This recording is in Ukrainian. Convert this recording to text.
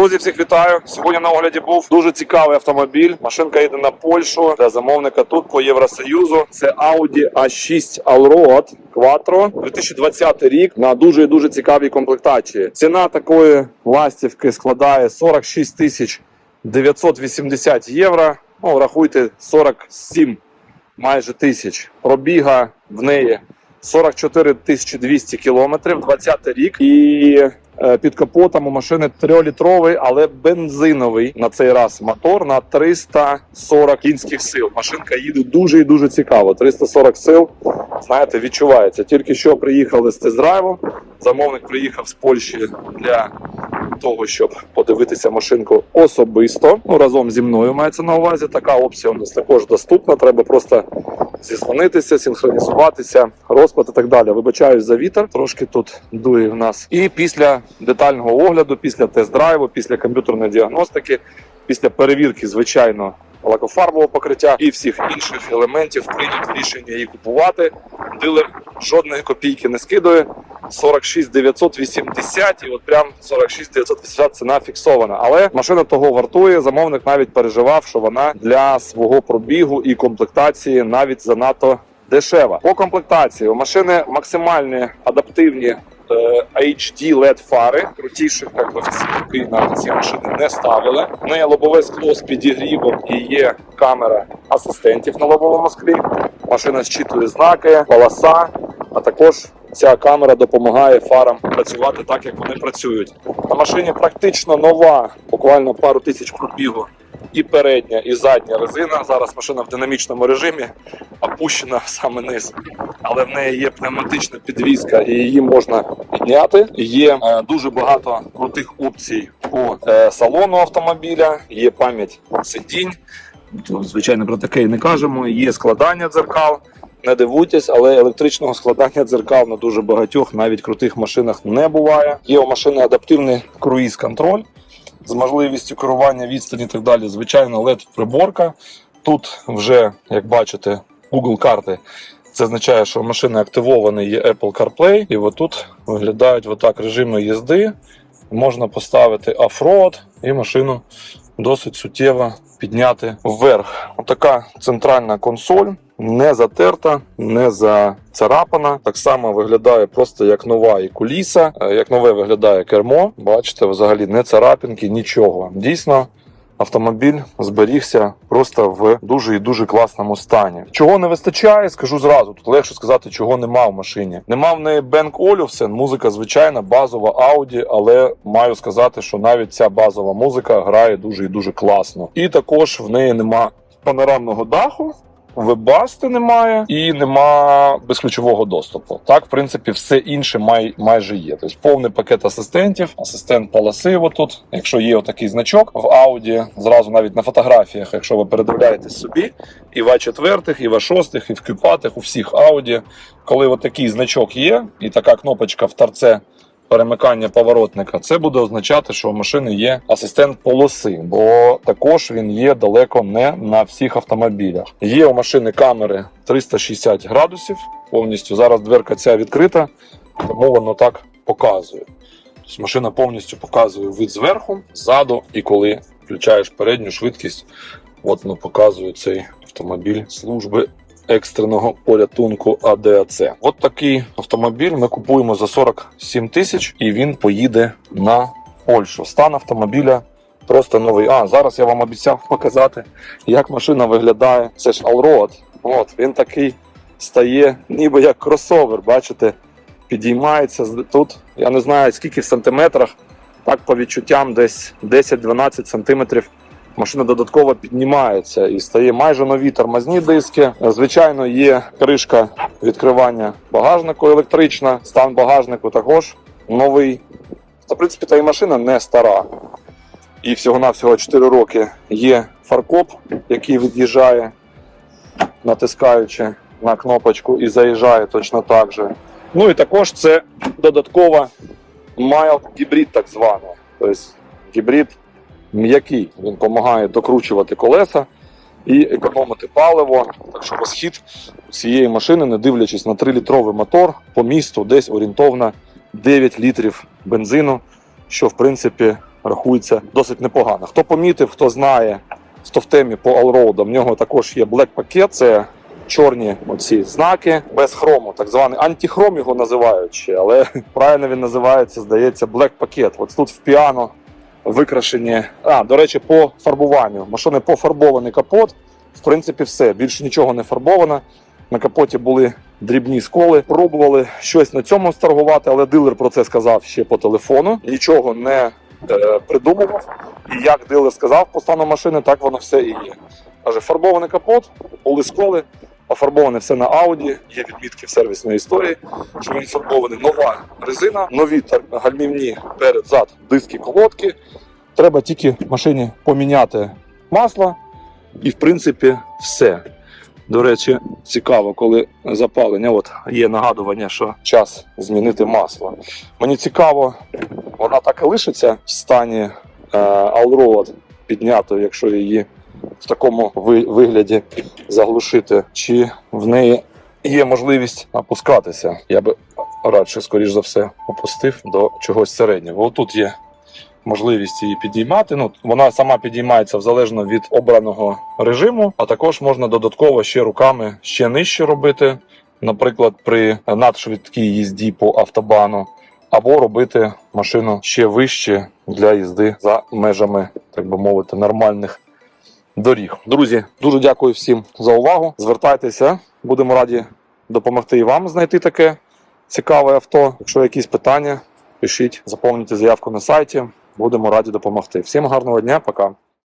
Друзі, всіх вітаю. Сьогодні на огляді був дуже цікавий автомобіль. Машинка йде на Польщу для замовника тут по Євросоюзу. Це Audi A6 Allroad Quattro 2020 рік на дуже і дуже цікавій комплектації. Ціна такої ластівки складає 46 тисяч 980 євро. Ну, рахуйте 47 майже тисяч. Пробіга в неї 44 тисячі 200 кілометрів, 20 рік. І е, під капотом у машини 3-літровий, але бензиновий на цей раз мотор на 340 кінських сил. Машинка їде дуже і дуже цікаво. 340 сил, знаєте, відчувається. Тільки що приїхали з тест-драйвом. Замовник приїхав з Польщі для того, щоб подивитися машинку особисто. Ну разом зі мною мається на увазі. Така опція у нас також доступна. Треба просто зізвонитися, синхронізуватися, розклад і так далі. Вибачаюсь за вітер, трошки тут дує в нас. І після детального огляду, після тест-драйву, після комп'ютерної діагностики, після перевірки, звичайно. Лакофарбового покриття і всіх інших елементів прийнято рішення її купувати. Дилер жодної копійки не скидує. 46 980 і от прям 46 980 ціна фіксована. Але машина того вартує. Замовник навіть переживав, що вона для свого пробігу і комплектації навіть занадто дешева. По комплектації у машини максимальні адаптивні е, HD LED фари. Крутіших як би, в ці на ці машини не ставили. В неї лобове скло з підігрівом і є камера асистентів на лобовому склі. Машина зчитує знаки, полоса, а також ця камера допомагає фарам працювати так, як вони працюють. На машині практично нова, буквально пару тисяч пробігу. І передня, і задня резина. Зараз машина в динамічному режимі опущена саме низ. Але в неї є пневматична підвізка, і її можна підняти. Є е, дуже багато крутих опцій по е, салону автомобіля, є пам'ять сидінь. Звичайно, про таке і не кажемо. Є складання дзеркал. Не дивуйтесь, але електричного складання дзеркал на дуже багатьох, навіть крутих машинах не буває. Є у машини адаптивний круїз-контроль з можливістю керування відстані і так далі. Звичайно, led приборка. Тут вже, як бачите, Google карти. Це означає, що машина активована, є Apple CarPlay, і отут виглядають отак режими їзди. Можна поставити оффроад і машину досить суттєво підняти вверх. Отака центральна консоль. Не затерта, не зацарапана. Так само виглядає просто як нова і куліса, е, як нове виглядає кермо. Бачите, взагалі не царапинки, нічого. Дійсно, автомобіль зберігся просто в дуже і дуже класному стані. Чого не вистачає, скажу зразу. Тут легше сказати, чого нема в машині. Нема в неї Бенк Olufsen, музика звичайна, базова Audi, але маю сказати, що навіть ця базова музика грає дуже і дуже класно. І також в неї нема панорамного даху. Вебасти немає і нема безключового доступу. Так, в принципі, все інше май, майже є. Тобто повний пакет асистентів, асистент полоси. Отут, якщо є отакий значок в Audi, зразу навіть на фотографіях, якщо ви передивляєтесь собі, і в А4, і в А6, і в Q5, у всіх Audi, коли отакий значок є, і така кнопочка в торце перемикання поворотника, це буде означати, що у машини є асистент полоси, бо також він є далеко не на всіх автомобілях. Є у машини камери 360 градусів. Повністю зараз дверка ця відкрита, тому воно так показує. Тобто машина повністю показує вид зверху, ззаду, і коли включаєш передню швидкість, от воно показує цей автомобіль служби екстреного порятунку АДАЦ. От такий автомобіль ми купуємо за 47 тисяч, і він поїде на Польщу. Стан автомобіля. Просто новий. А зараз я вам обіцяв показати, як машина виглядає. Це ж Allroad. От він такий стає, ніби як кросовер. Бачите, підіймається тут. Я не знаю скільки в сантиметрах. Так, по відчуттям, десь 10-12 сантиметрів машина додатково піднімається і стає майже нові тормозні диски. Звичайно, є кришка відкривання багажнику електрична, стан багажнику також новий. Та, в принципі, та і машина не стара. І всього-навсього 4 роки є фаркоп, який від'їжджає, натискаючи на кнопочку і заїжджає точно так же. Ну і також це додаткова mild гібрид, так званий. Тобто гібрид м'який. Він допомагає докручувати колеса і економити паливо. Так що розхід цієї машини, не дивлячись на 3-літровий мотор, по місту десь орієнтовно 9 літрів бензину, що в принципі рахується досить непогано. Хто помітив, хто знає, хто в темі по Allroad, в нього також є Black пакет. Це чорні оці знаки без хрому, так званий антихром його називають ще, але правильно він називається, здається, Black пакет. От тут в піано викрашені. А, до речі, по фарбуванню. Машини пофарбований капот. В принципі, все. Більше нічого не фарбовано. На капоті були дрібні сколи. Пробували щось на цьому сторгувати, але дилер про це сказав ще по телефону. Нічого не е, придумував. І як дилер сказав по стану машини, так воно все і є. Каже, фарбований капот, були сколи, пофарбоване все на Audi, є відмітки в сервісної історії, що він фарбований нова резина, нові гальмівні перед зад, диски, колодки. Треба тільки машині поміняти масло, і в принципі все. До речі, цікаво, коли запалення, от є нагадування, що час змінити масло. Мені цікаво, вона так і лишиться в стані е, Allroad піднятою, якщо її в такому вигляді заглушити, чи в неї є можливість опускатися. Я би радше, скоріш за все, опустив до чогось середнього. Отут є можливість її підіймати. Ну, вона сама підіймається в залежно від обраного режиму, а також можна додатково ще руками ще нижче робити, наприклад, при надшвидкій їзді по автобану, або робити машину ще вище для їзди за межами, так би мовити, нормальних доріг. Друзі, дуже дякую всім за увагу. Звертайтеся, будемо раді допомогти і вам знайти таке цікаве авто. Якщо якісь питання, пишіть, заповнюйте заявку на сайті. Будемо раді допомогти. Всім гарного дня, пока.